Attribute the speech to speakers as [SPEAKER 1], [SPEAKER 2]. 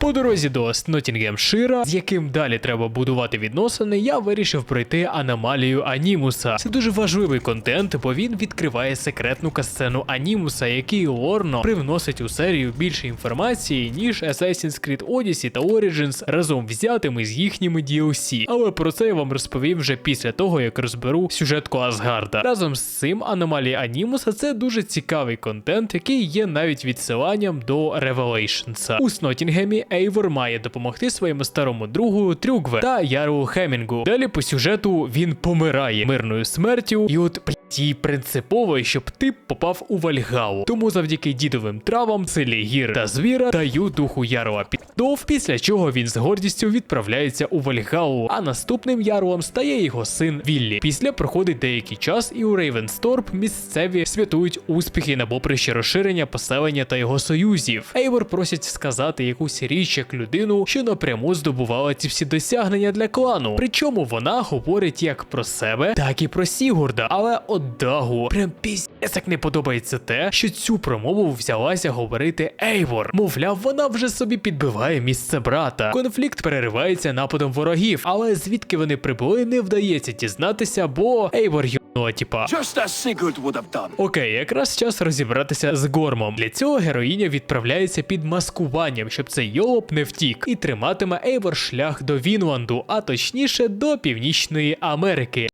[SPEAKER 1] По дорозі до Снотінгемшира, з яким далі треба будувати відносини, я вирішив пройти аномалію Анімуса. Це дуже важливий контент, бо він відкриває секретну касцену Анімуса, який лорно привносить у серію більше інформації, ніж Assassin's Creed Odyssey та Origins разом взятими з їхніми DLC. Але про це я вам розповім вже після того, як розберу сюжетку Асгарда. Разом з цим аномалія Анімуса це дуже цікавий контент, який є навіть відсиланням до Revelations. У Снотінгемі Ейвор має допомогти своєму старому другу Трюгве та Яру Хемінгу. Далі по сюжету він помирає мирною смертю, і от їй принципово, щоб ти попав у Вальгау. Тому завдяки дідовим травам, силі гір та звіра даю духу Ярова піддов, після чого він з гордістю відправляється у Вальгалу, а наступним Яровом стає його син Віллі. Після проходить деякий час, і у Рейвенсторп місцеві святують успіхи на поприще розширення поселення та його союзів. Ейвор просять сказати якусь річ як людину, що напряму здобувала ці всі досягнення для клану. Причому вона говорить як про себе, так і про Сігурда. Але от Дагу прям піздець як не подобається те, що цю промову взялася говорити Ейвор. Мовляв, вона вже собі підбиває місце брата. Конфлікт переривається нападом ворогів, але звідки вони прибули, не вдається дізнатися, бо Ейвор типа.
[SPEAKER 2] Would have done.
[SPEAKER 1] Окей, якраз час розібратися з гормом. Для цього героїня відправляється під маскуванням, щоб цей йолоп не втік, і триматиме Ейвор шлях до Вінланду, а точніше до Північної Америки.